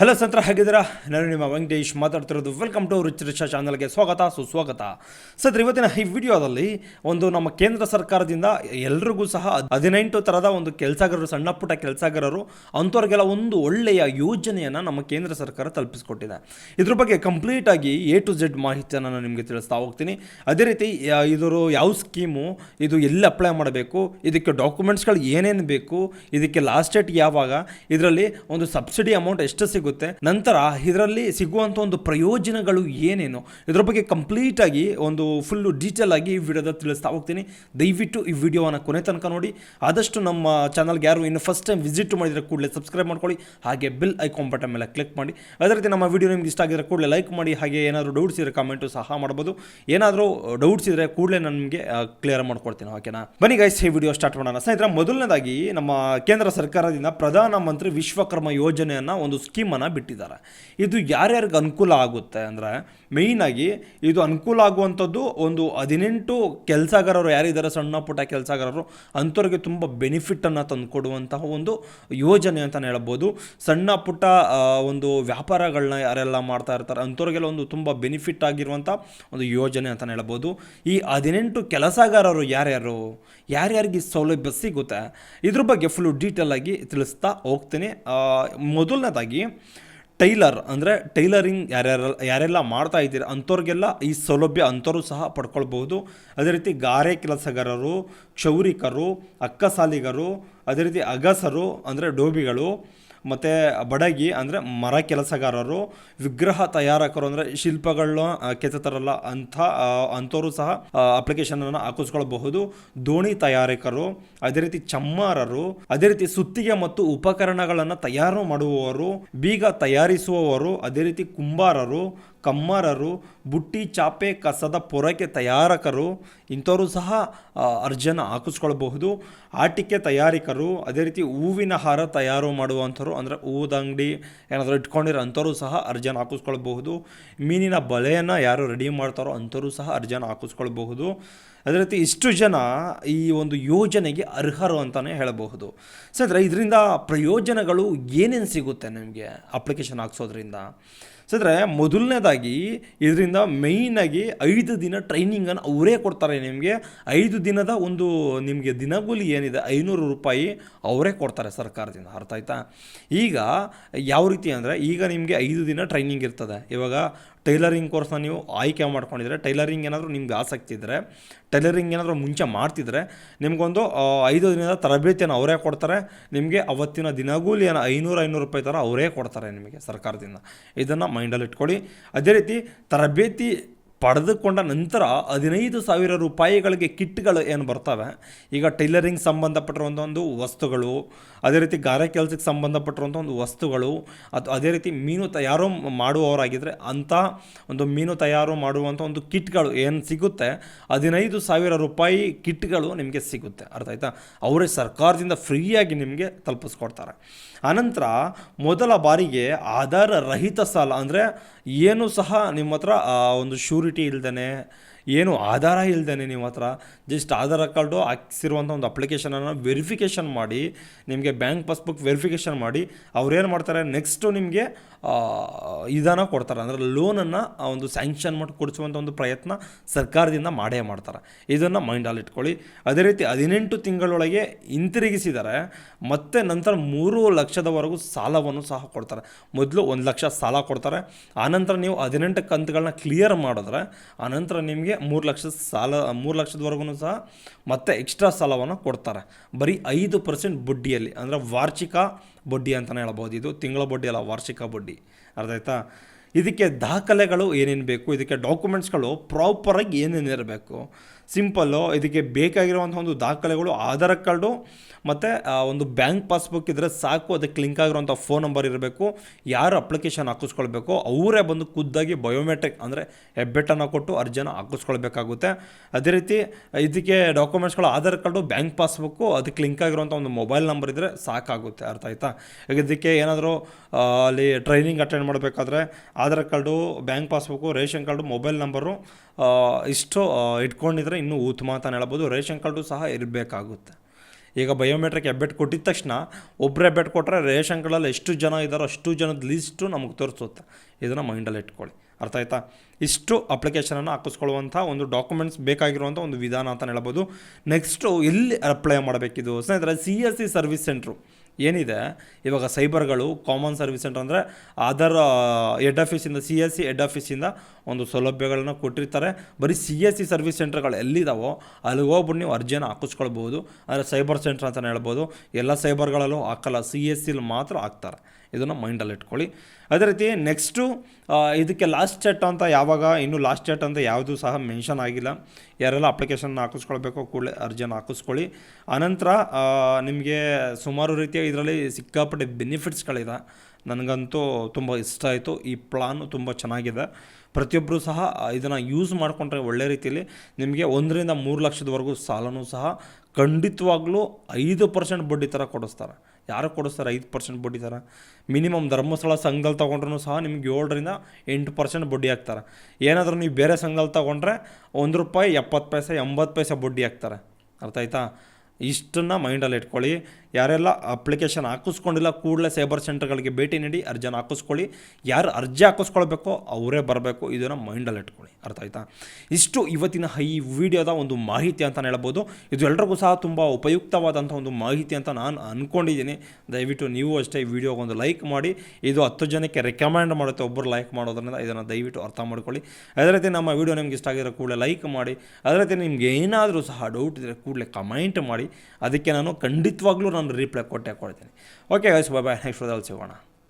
Hello ಸಂತ್ರ ಹೇಗಿದ್ದೀರಾ ನಾನು ನಿಮ್ಮ ವೆಂಕಟೇಶ್ ಮಾತಾಡ್ತಿರೋದು. ವೆಲ್ಕಮ್ ಟು ರಿಚ್ ರಿಚ್ ಚಾನಲ್ಗೆ ಸ್ವಾಗತ, ಸುಸ್ವಾಗತ. ಸರ್ ಇವತ್ತಿನ ಈ ವಿಡಿಯೋದಲ್ಲಿ ಒಂದು ನಮ್ಮ ಕೇಂದ್ರ ಸರ್ಕಾರದಿಂದ ಎಲ್ರಿಗೂ ಸಹ ಹದಿನೆಂಟು ಥರದ ಒಂದು ಕೆಲಸಗಾರರು, ಸಣ್ಣ ಪುಟ್ಟ ಕೆಲಸಗಾರರು, ಅಂಥವ್ರಿಗೆಲ್ಲ ಒಂದು ಒಳ್ಳೆಯ ಯೋಜನೆಯನ್ನು ನಮ್ಮ ಕೇಂದ್ರ ಸರ್ಕಾರ ತಲುಪಿಸ್ಕೊಟ್ಟಿದೆ. ಇದ್ರ ಬಗ್ಗೆ ಕಂಪ್ಲೀಟ್ ಆಗಿ ಎ ಟು ಝೆಡ್ ಮಾಹಿತಿಯನ್ನು ನಾನು ನಿಮಗೆ ತಿಳಿಸ್ತಾ ಹೋಗ್ತೀನಿ. ಅದೇ ರೀತಿ ಇದ್ರ ಯಾವ ಸ್ಕೀಮು, ಇದು ಎಲ್ಲಿ ಅಪ್ಲೈ ಮಾಡಬೇಕು, ಇದಕ್ಕೆ ಡಾಕ್ಯುಮೆಂಟ್ಸ್ಗಳು ಏನೇನು ಬೇಕು, ಇದಕ್ಕೆ ಲಾಸ್ಟ್ ಡೇಟ್ ಯಾವಾಗ, ಇದರಲ್ಲಿ ಒಂದು ಸಬ್ಸಿಡಿ ಅಮೌಂಟ್ ಎಷ್ಟು ಸಿಗುತ್ತೆ ನಂತರ ಇದರಲ್ಲಿ ಸಿಗುವಂಥ ಒಂದು ಪ್ರಯೋಜನಗಳು ಏನೇನು? ಇದ್ರ ಬಗ್ಗೆ ಕಂಪ್ಲೀಟ್ ಆಗಿ ಒಂದು ಫುಲ್ಲು ಡೀಟೇಲ್ ಆಗಿ ಈ ವಿಡಿಯೋದಲ್ಲಿ ತಿಳಿಸ್ತಾ ಹೋಗ್ತೀನಿ. ದಯವಿಟ್ಟು ಈ ವಿಡಿಯೋವನ್ನು ಕೊನೆ ತನಕ ನೋಡಿ. ಆದಷ್ಟು ನಮ್ಮ ಚಾನಲ್ಗೆ ಯಾರು ಇನ್ನು ಫಸ್ಟ್ ಟೈಮ್ ವಿಸಿಟ್ ಮಾಡಿದರೆ ಕೂಡಲೇ ಸಬ್ಸ್ಕ್ರೈಬ್ ಮಾಡ್ಕೊಳ್ಳಿ. ಹಾಗೆ ಬಿಲ್ ಐಕಾನ್ ಬಟನ್ ಮೇಲೆ ಕ್ಲಿಕ್ ಮಾಡಿ. ಅದೇ ರೀತಿ ನಮ್ಮ ವಿಡಿಯೋ ನಿಮ್ಗೆ ಇಷ್ಟ ಆಗಿದ್ರೆ ಕೂಡಲೇ ಲೈಕ್ ಮಾಡಿ. ಹಾಗೆ ಏನಾದರೂ ಡೌಟ್ಸ್ ಇದ್ರೆ ಕಾಮೆಂಟು ಸಹ ಮಾಡ್ಬೋದು. ಏನಾದರೂ ಡೌಟ್ಸ್ ಇದ್ರೆ ಕೂಡಲೇ ನನಗೆ ಕ್ಲಿಯರ್ ಮಾಡ್ಕೊಡ್ತೀನಿ. ಓಕೆನಾ ಬನ್ನಿ ಗೈಸ್ ಈ ವಿಡಿಯೋ ಸ್ಟಾರ್ಟ್ ಮಾಡೋಣ. ಸ್ನೇಹಿತರೆ, ಮೊದಲನೇದಾಗಿ ನಮ್ಮ ಕೇಂದ್ರ ಸರ್ಕಾರದಿಂದ ಪ್ರಧಾನಮಂತ್ರಿ ವಿಶ್ವಕರ್ಮ ಯೋಜನೆಯನ್ನು ಒಂದು ಸ್ಕೀಮನ್ನು ಬಿಟ್ಟಿದ್ದಾರೆ. ಇದು ಯಾರ್ಯಾರಿಗೆ ಅನುಕೂಲ ಆಗುತ್ತೆ ಅಂದರೆ ಮೇಯ್ನಾಗಿ ಇದು ಅನುಕೂಲ ಆಗುವಂಥದ್ದು ಒಂದು ಹದಿನೆಂಟು ಕೆಲಸಗಾರರು, ಯಾರಿದ್ದಾರೆ ಸಣ್ಣ ಪುಟ್ಟ ಕೆಲಸಗಾರರು, ಅಂಥವ್ರಿಗೆ ತುಂಬ ಬೆನಿಫಿಟನ್ನು ತಂದುಕೊಡುವಂತಹ ಒಂದು ಯೋಜನೆ ಅಂತಲೇ ಹೇಳ್ಬೋದು. ಸಣ್ಣ ಪುಟ್ಟ ಒಂದು ವ್ಯಾಪಾರಗಳನ್ನ ಯಾರೆಲ್ಲ ಮಾಡ್ತಾ ಇರ್ತಾರೆ, ಅಂಥವ್ರಿಗೆಲ್ಲ ಒಂದು ತುಂಬ ಬೆನಿಫಿಟ್ ಆಗಿರುವಂಥ ಒಂದು ಯೋಜನೆ ಅಂತಲೇ ಹೇಳ್ಬೋದು. ಈ ಹದಿನೆಂಟು ಕೆಲಸಗಾರರು ಯಾರ್ಯಾರು, ಯಾರ್ಯಾರಿಗೆ ಸೌಲಭ್ಯ ಸಿಗುತ್ತೆ, ಇದ್ರ ಬಗ್ಗೆ ಫುಲ್ಲು ಡೀಟೇಲ್ ಆಗಿ ತಿಳಿಸ್ತಾ ಹೋಗ್ತೀನಿ. ಮೊದಲನೇದಾಗಿ ಟೈಲರ್ ಅಂದರೆ ಟೈಲರಿಂಗ್ ಯಾರ್ಯಾರ ಯಾರೆಲ್ಲ ಮಾಡ್ತಾ ಇದ್ದೀರ ಅಂಥವ್ರಿಗೆಲ್ಲ ಈ ಸೌಲಭ್ಯ ಅಂಥವ್ರು ಸಹ ಪಡ್ಕೊಳ್ಬಹುದು. ಅದೇ ರೀತಿ ಗಾರೆ ಕೆಲಸಗಾರರು, ಕ್ಷೌರಿಕರು, ಅಕ್ಕಸಾಲಿಗರು, ಅದೇ ರೀತಿ ಅಗಸರು ಅಂದರೆ ಡೋಬಿಗಳು. ಮತ್ತು ಬಡಗಿ ಅಂದರೆ ಮರ ಕೆಲಸಗಾರರು, ವಿಗ್ರಹ ತಯಾರಕರು ಅಂದರೆ ಶಿಲ್ಪಗಳನ್ನ ಕೆತ್ತತಾರಲ್ಲ ಅಂಥ ಅಂಥವರು ಸಹ ಅಪ್ಲಿಕೇಶನನ್ನು ಹಾಕಿಸ್ಕೊಳ್ಬಹುದು. ದೋಣಿ ತಯಾರಕರು, ಅದೇ ರೀತಿ ಚಮ್ಮಾರರು, ಅದೇ ರೀತಿ ಸುತ್ತಿಗೆ ಮತ್ತು ಉಪಕರಣಗಳನ್ನು ತಯಾರು ಮಾಡುವವರು, ಬೀಗ ತಯಾರಿಸುವವರು, ಅದೇ ರೀತಿ ಕುಂಬಾರರು ಕಮ್ಮಾರರು, ಬುಟ್ಟಿ ಚಾಪೆ ಕಸದ ಪೊರಕೆ ತಯಾರಕರು, ಇಂಥವರು ಸಹ ಅರ್ಜನ ಹಾಕಿಸ್ಕೊಳ್ಬಹುದು. ಆಟಿಕೆ ತಯಾರಿಕರು, ಅದೇ ರೀತಿ ಹೂವಿನ ಹಾರ ತಯಾರು ಮಾಡುವಂಥವ್ರು, ಅಂದರೆ ಹೂವದ ಅಂಗಡಿ ಏನಾದರೂ ಇಟ್ಕೊಂಡಿರೋ ಅಂಥವ್ರು ಸಹ ಅರ್ಜನ ಹಾಕಿಸ್ಕೊಳ್ಬಹುದು. ಮೀನಿನ ಬಲೆಯನ್ನು ಯಾರು ರೆಡಿ ಮಾಡ್ತಾರೋ ಅಂಥವ್ರು ಸಹ ಅರ್ಜನ ಹಾಕಿಸ್ಕೊಳ್ಬಹುದು. ಅದೇ ರೀತಿ ಇಷ್ಟು ಜನ ಈ ಒಂದು ಯೋಜನೆಗೆ ಅರ್ಹರು ಅಂತಲೇ ಹೇಳಬಹುದು. ಸರ್ ಇದರಿಂದ ಪ್ರಯೋಜನಗಳು ಏನೇನು ಸಿಗುತ್ತೆ ನಿಮಗೆ ಅಪ್ಲಿಕೇಶನ್ ಹಾಕ್ಸೋದ್ರಿಂದ? ಸದ್ರೆ ಮೊದಲನೇದಾಗಿ ಇದರಿಂದ ಮೇಯ್ನಾಗಿ ಐದು ದಿನ ಟ್ರೈನಿಂಗನ್ನು ಅವರೇ ಕೊಡ್ತಾರೆ ನಿಮಗೆ. ಐದು ದಿನದ ಒಂದು ನಿಮಗೆ ದಿನಗೂಲಿ ಏನಿದೆ, ಐನೂರು ರೂಪಾಯಿ ಅವರೇ ಕೊಡ್ತಾರೆ ಸರ್ಕಾರದಿಂದ. ಅರ್ಥ ಆಯ್ತಾ? ಈಗ ಯಾವ ರೀತಿ ಅಂದರೆ ಈಗ ನಿಮಗೆ ಐದು ದಿನ ಟ್ರೈನಿಂಗ್ ಇರ್ತದೆ. ಇವಾಗ ಟೈಲರಿಂಗ್ ಕೋರ್ಸ್ನ ನೀವು ಆಯ್ಕೆ ಮಾಡ್ಕೊಂಡಿದ್ರೆ, ಟೈಲರಿಂಗ್ ಏನಾದರೂ ನಿಮ್ಗೆ ಆಸಕ್ತಿ ಇದ್ದರೆ ಟೈಲರಿಂಗ್ ಏನಾದರೂ ಮುಂಚೆ ಮಾಡ್ತಿದ್ರೆ, ನಿಮಗೊಂದು ಐದು ದಿನದ ತರಬೇತಿಯನ್ನು ಅವರೇ ಕೊಡ್ತಾರೆ. ನಿಮಗೆ ಅವತ್ತಿನ ದಿನಗೂಲಿಯನ್ನು ಐನೂರು ಐನೂರು ರೂಪಾಯಿ ಥರ ಅವರೇ ಕೊಡ್ತಾರೆ ನಿಮಗೆ ಸರ್ಕಾರದಿಂದ. ಇದನ್ನು ಮೈಂಡಲ್ಲಿ ಇಟ್ಕೊಳ್ಳಿ. ಅದೇ ರೀತಿ ತರಬೇತಿ ಪಡೆದುಕೊಂಡ ನಂತರ ಹದಿನೈದು ಸಾವಿರ ರೂಪಾಯಿಗಳಿಗೆ ಕಿಟ್ಗಳು ಏನು ಬರ್ತವೆ. ಈಗ ಟೈಲರಿಂಗ್ ಸಂಬಂಧಪಟ್ಟಿರುವಂಥ ಒಂದು ವಸ್ತುಗಳು, ಅದೇ ರೀತಿ ಗಾರೆ ಕೆಲಸಕ್ಕೆ ಸಂಬಂಧಪಟ್ಟಿರುವಂಥ ಒಂದು ವಸ್ತುಗಳು ಅಥವಾ ಅದೇ ರೀತಿ ಮೀನು ತಯಾರು ಮಾಡುವವರಾಗಿದ್ದರೆ ಅಂಥ ಒಂದು ಮೀನು ತಯಾರು ಮಾಡುವಂಥ ಒಂದು ಕಿಟ್ಗಳು ಏನು ಸಿಗುತ್ತೆ? ಹದಿನೈದು ಸಾವಿರ ರೂಪಾಯಿ ಕಿಟ್ಗಳು ನಿಮಗೆ ಸಿಗುತ್ತೆ. ಅರ್ಥ ಆಯ್ತಾ? ಅವರೇ ಸರ್ಕಾರದಿಂದ ಫ್ರೀಯಾಗಿ ನಿಮಗೆ ತಲುಪಿಸ್ಕೊಡ್ತಾರೆ. ಆನಂತರ ಮೊದಲ ಬಾರಿಗೆ ಆಧಾರ ರಹಿತ ಸಾಲ, ಅಂದರೆ ಏನು ಸಹ ನಿಮ್ಮ ಹತ್ರ ಒಂದು ಒಂದು ಶ್ಯೂರಿಟಿ ಇಲ್ದೇ ಏನು ಆಧಾರ ಇಲ್ದೇ ನಿಮ್ಮ ಹತ್ರ ಜಸ್ಟ್ ಆಧಾರ್ ಕಾರ್ಡು ಹಾಕ್ಸಿರುವಂಥ ಒಂದು ಅಪ್ಲಿಕೇಶನನ್ನು ವೆರಿಫಿಕೇಷನ್ ಮಾಡಿ, ನಿಮಗೆ ಬ್ಯಾಂಕ್ ಪಾಸ್ಬುಕ್ ವೆರಿಫಿಕೇಷನ್ ಮಾಡಿ ಅವ್ರೇನು ಮಾಡ್ತಾರೆ ನೆಕ್ಸ್ಟು ನಿಮಗೆ ಇದನ್ನು ಕೊಡ್ತಾರೆ. ಅಂದರೆ ಲೋನನ್ನು ಒಂದು ಸ್ಯಾಂಕ್ಷನ್ ಮಾಡಿ ಕೊಡಿಸುವಂಥ ಒಂದು ಪ್ರಯತ್ನ ಸರ್ಕಾರದಿಂದ ಮಾಡೇ ಮಾಡ್ತಾರೆ. ಇದನ್ನು ಮೈಂಡಲ್ಲಿ ಇಟ್ಕೊಳ್ಳಿ. ಅದೇ ರೀತಿ ಹದಿನೆಂಟು ತಿಂಗಳೊಳಗೆ ಹಿಂತಿರುಗಿಸಿದರೆ, ಮತ್ತೆ ನಂತರ ಮೂರು ಲಕ್ಷದವರೆಗೂ ಸಾಲವನ್ನು ಸಹ ಕೊಡ್ತಾರೆ. ಮೊದಲು ಒಂದು ಲಕ್ಷ ಸಾಲ ಕೊಡ್ತಾರೆ. ಆನಂತರ ನೀವು ಹದಿನೆಂಟು ಕಂತುಗಳನ್ನ ಕ್ಲಿಯರ್ ಮಾಡಿದ್ರೆ ಆನಂತರ ನಿಮಗೆ ಮೂರು ಲಕ್ಷದ ಸಾಲ, ಮೂರು ಲಕ್ಷದವರೆಗೂ ಸಹ ಮತ್ತೆ ಎಕ್ಸ್ಟ್ರಾ ಸಾಲವನ್ನು ಕೊಡ್ತಾರೆ. ಬರೀ ಐದು ಪರ್ಸೆಂಟ್ ಬಡ್ಡಿಯಲ್ಲಿ, ಅಂದರೆ ವಾರ್ಷಿಕ ಬಡ್ಡಿ ಅಂತಲೇ ಹೇಳ್ಬೋದು. ಇದು ತಿಂಗಳ ಬಡ್ಡಿ ಅಲ್ಲ, ವಾರ್ಷಿಕ ಬಡ್ಡಿ. ಅರ್ಥ ಆಯ್ತಾ? ಇದಕ್ಕೆ ದಾಖಲೆಗಳು ಏನೇನು ಬೇಕು, ಇದಕ್ಕೆ ಡಾಕ್ಯುಮೆಂಟ್ಸ್ಗಳು ಪ್ರಾಪರಾಗಿ ಏನೇನು ಇರಬೇಕು? ಸಿಂಪಲ್ಲು, ಇದಕ್ಕೆ ಬೇಕಾಗಿರುವಂಥ ಒಂದು ದಾಖಲೆಗಳು, ಆಧಾರ್ ಕಾರ್ಡು, ಮತ್ತು ಒಂದು ಬ್ಯಾಂಕ್ ಪಾಸ್ಬುಕ್ ಇದ್ದರೆ ಸಾಕು, ಅದಕ್ಕೆ ಲಿಂಕ್ ಆಗಿರುವಂಥ ಫೋನ್ ನಂಬರ್ ಇರಬೇಕು. ಯಾರು ಅಪ್ಲಿಕೇಶನ್ ಹಾಕಿಸ್ಕೊಳ್ಬೇಕು, ಅವರೇ ಬಂದು ಖುದ್ದಾಗಿ ಬಯೋಮೆಟ್ರಿಕ್, ಅಂದರೆ ಹೆಬ್ಬೆಟ್ಟನ್ನು ಕೊಟ್ಟು ಅರ್ಜಿನ ಹಾಕಿಸ್ಕೊಳ್ಬೇಕಾಗುತ್ತೆ. ಅದೇ ರೀತಿ, ಇದಕ್ಕೆ ಡಾಕ್ಯುಮೆಂಟ್ಸ್ಗಳು, ಆಧಾರ್ ಕಾರ್ಡು, ಬ್ಯಾಂಕ್ ಪಾಸ್ಬುಕ್ಕು, ಅದಕ್ಕೆ ಲಿಂಕ್ ಆಗಿರುವಂಥ ಒಂದು ಮೊಬೈಲ್ ನಂಬರ್ ಇದ್ದರೆ ಸಾಕಾಗುತ್ತೆ, ಅರ್ಥ ಆಯ್ತಾ? ಇದಕ್ಕೆ ಏನಾದರೂ ಅಲ್ಲಿ ಟ್ರೈನಿಂಗ್ ಅಟೆಂಡ್ ಮಾಡಬೇಕಾದ್ರೆ, Aadhaar card, bank passbook, ration card, mobile number ಇಷ್ಟು ಇಟ್ಕೊಂಡಿದ್ರೆ ಇನ್ನೂ ಉತ್ತಮ ಅಂತ ಹೇಳ್ಬೋದು. ರೇಷನ್ ಕಾರ್ಡು ಸಹ ಇರಬೇಕಾಗುತ್ತೆ. ಈಗ ಬಯೋಮೆಟ್ರಿಕ್ ಹೆಬ್ಬೆಟ್ ಕೊಟ್ಟಿದ ತಕ್ಷಣ ಒಬ್ಬರು ಹೆಬ್ಬೆಟ್ ಕೊಟ್ಟರೆ ರೇಷನ್ಗಳಲ್ಲಿ ಎಷ್ಟು ಜನ ಇದ್ದಾರೋ ಅಷ್ಟು ಜನದ ಲಿಸ್ಟು ನಮಗೆ ತೋರಿಸುತ್ತೆ. ಇದನ್ನು ಮೈಂಡಲ್ಲಿ ಇಟ್ಕೊಳ್ಳಿ. ಅರ್ಥ ಆಯ್ತಾ? ಇಷ್ಟು ಅಪ್ಲಿಕೇಶನನ್ನು ಹಾಕಿಸ್ಕೊಳ್ಳುವಂಥ ಒಂದು ಡಾಕ್ಯುಮೆಂಟ್ಸ್ ಬೇಕಾಗಿರುವಂಥ ಒಂದು ವಿಧಾನ ಅಂತ ಹೇಳ್ಬೋದು. ನೆಕ್ಸ್ಟು ಎಲ್ಲಿ ಅಪ್ಲೈ ಮಾಡಬೇಕಿದು. ಸ್ನೇಹಿತರೆ C S C service centre ಏನಿದೆ? ಇವಾಗ ಸೈಬರ್ಗಳು ಕಾಮನ್ ಸರ್ವಿಸ್ ಸೆಂಟರ್ ಅಂದರೆ ಅದರ್ ಹೆಡ್ ಆಫೀಸಿಂದ, ಸಿ ಎಸ್ ಸಿ ಹೆಡ್ ಆಫೀಸಿಂದ ಒಂದು ಸೌಲಭ್ಯಗಳನ್ನ ಕೊಟ್ಟಿರ್ತಾರೆ. ಬರೀ ಸಿ ಎಸ್ ಸಿ ಸರ್ವಿಸ್ ಸೆಂಟರ್ಗಳು ಎಲ್ಲಿದ್ದಾವೋ ಅಲ್ಲಿಗೆ ಹೋಗ್ಬಿಟ್ಟು ನೀವು ಅರ್ಜಿಯನ್ನು ಹಾಕಿಸ್ಕೊಳ್ಬೋದು. ಅಂದರೆ ಸೈಬರ್ ಸೆಂಟರ್ ಅಂತಲೇ ಹೇಳ್ಬೋದು. ಎಲ್ಲ ಸೈಬರ್ಗಳಲ್ಲೂ ಹಾಕಲ್ಲ. ಸಿ ಎಸ್ ಸಿಲಿ ಮಾತ್ರ ಹಾಕ್ತಾರೆ. ಇದನ್ನು ಮೈಂಡಲ್ಲಿ ಇಟ್ಕೊಳ್ಳಿ. ಅದೇ ರೀತಿ ನೆಕ್ಸ್ಟು ಇದಕ್ಕೆ ಲಾಸ್ಟ್ ಚಟ್ ಅಂತ ಯಾವಾಗ, ಇನ್ನೂ ಲಾಸ್ಟ್ ಚಟ್ ಅಂತ ಯಾವುದು ಸಹ ಮೆನ್ಷನ್ ಆಗಿಲ್ಲ. ಯಾರೆಲ್ಲ ಅಪ್ಲಿಕೇಶನ್ ಹಾಕಿಸ್ಕೊಳ್ಬೇಕೋ ಕೂಡಲೇ ಅರ್ಜಿಯನ್ನು ಹಾಕಿಸ್ಕೊಳ್ಳಿ. ಆನಂತರ ನಿಮಗೆ ಸುಮಾರು ರೀತಿಯ ಇದರಲ್ಲಿ ಸಿಕ್ಕಾಪಟ್ಟೆ ಬೆನಿಫಿಟ್ಸ್ಗಳಿದೆ ನನಗಂತೂ ತುಂಬ ಇಷ್ಟ ಆಯಿತು. ಈ ಪ್ಲಾನು ತುಂಬ ಚೆನ್ನಾಗಿದೆ. ಪ್ರತಿಯೊಬ್ಬರು ಸಹ ಇದನ್ನು ಯೂಸ್ ಮಾಡಿಕೊಂಡ್ರೆ ಒಳ್ಳೆ ರೀತಿಯಲ್ಲಿ ನಿಮಗೆ ಒಂದರಿಂದ ಮೂರು ಲಕ್ಷದವರೆಗೂ ಸಾಲನೂ ಸಹ ಖಂಡಿತವಾಗ್ಲೂ ಐದು ಪರ್ಸೆಂಟ್ ಬಡ್ಡಿ ಥರ ಕೊಡಿಸ್ತಾರೆ. ಯಾರು ಕೊಡಿಸ್ತಾರೆ ಐದು ಪರ್ಸೆಂಟ್ ಬಡ್ಡಿ ಥರ ಮಿನಿಮಮ್ ಧರ್ಮಸ್ಥಳ ಸಂಘದಲ್ಲಿ ತೊಗೊಂಡ್ರೂ ಸಹ ನಿಮ್ಗೆ ಏಳರಿಂದ ಎಂಟು ಪರ್ಸೆಂಟ್ ಬಡ್ಡಿ ಹಾಕ್ತಾರೆ? ಏನಾದರೂ ನೀವು ಬೇರೆ ಸಂಘದಲ್ಲಿ ತೊಗೊಂಡ್ರೆ ಒಂದು ರೂಪಾಯಿ ಎಪ್ಪತ್ತು ಪೈಸೆ, ಎಂಬತ್ತು ಪೈಸೆ ಬಡ್ಡಿ ಹಾಕ್ತಾರೆ? ಅರ್ಥ ಆಯ್ತಾ? ಇಷ್ಟನ್ನು ಮೈಂಡಲ್ಲಿ ಇಟ್ಕೊಳ್ಳಿ. ಯಾರೆಲ್ಲ ಅಪ್ಲಿಕೇಶನ್ ಹಾಕಿಸ್ಕೊಂಡಿಲ್ಲ, ಕೂಡಲೇ ಸೈಬರ್ ಸೆಂಟರ್ಗಳಿಗೆ ಭೇಟಿ ನೀಡಿ ಅರ್ಜಿನ ಹಾಕಿಸ್ಕೊಳ್ಳಿ. ಯಾರು ಅರ್ಜಿ ಹಾಕಿಸ್ಕೊಳ್ಬೇಕೋ, ಅವರೇ ಬರಬೇಕು. ಇದನ್ನು ಮೈಂಡಲ್ಲಿ ಇಟ್ಕೊಳ್ಳಿ. ಅರ್ಥ ಆಯ್ತಾ? ಇಷ್ಟು ಇವತ್ತಿನ ಈ ವಿಡಿಯೋದ ಒಂದು ಮಾಹಿತಿ ಅಂತಲೇ ಹೇಳ್ಬೋದು. ಇದು ಎಲ್ರಿಗೂ ಸಹ ತುಂಬ ಉಪಯುಕ್ತವಾದಂಥ ಒಂದು ಮಾಹಿತಿ ಅಂತ ನಾನು ಅಂದ್ಕೊಂಡಿದ್ದೀನಿ ದಯವಿಟ್ಟು ನೀವು ಅಷ್ಟೇ ಈ ವಿಡಿಯೋಗೆ ಒಂದು ಲೈಕ್ ಮಾಡಿ. ಇದು ಹತ್ತು ಜನಕ್ಕೆ ರೆಕಮೆಂಡ್ ಮಾಡುತ್ತೆ ಒಬ್ಬರು ಲೈಕ್ ಮಾಡೋದ್ರಿಂದ ಇದನ್ನು ದಯವಿಟ್ಟು ಅರ್ಥ ಮಾಡ್ಕೊಳ್ಳಿ. ಅದೇ ರೀತಿ ನಮ್ಮ ವಿಡಿಯೋ ನಿಮ್ಗೆ ಇಷ್ಟ ಆಗಿದ್ರೆ ಕೂಡಲೇ ಲೈಕ್ ಮಾಡಿ. ಅದೇ ರೀತಿ ನಿಮ್ಗೆ ಏನಾದರೂ ಸಹ ಡೌಟ್ ಇದ್ದರೆ ಕೂಡಲೇ ಕಮೆಂಟ್ ಮಾಡಿ. ಅದಕ್ಕೆ ನಾನು ಖಂಡಿತವಾಗ್ಲೂ ನಾನು ರಿಪ್ಲೈ ಕೊಟ್ಟೆ ಕೊಡ್ತೀನಿ. Okay guys bye bye next ಸಿಗೋಣ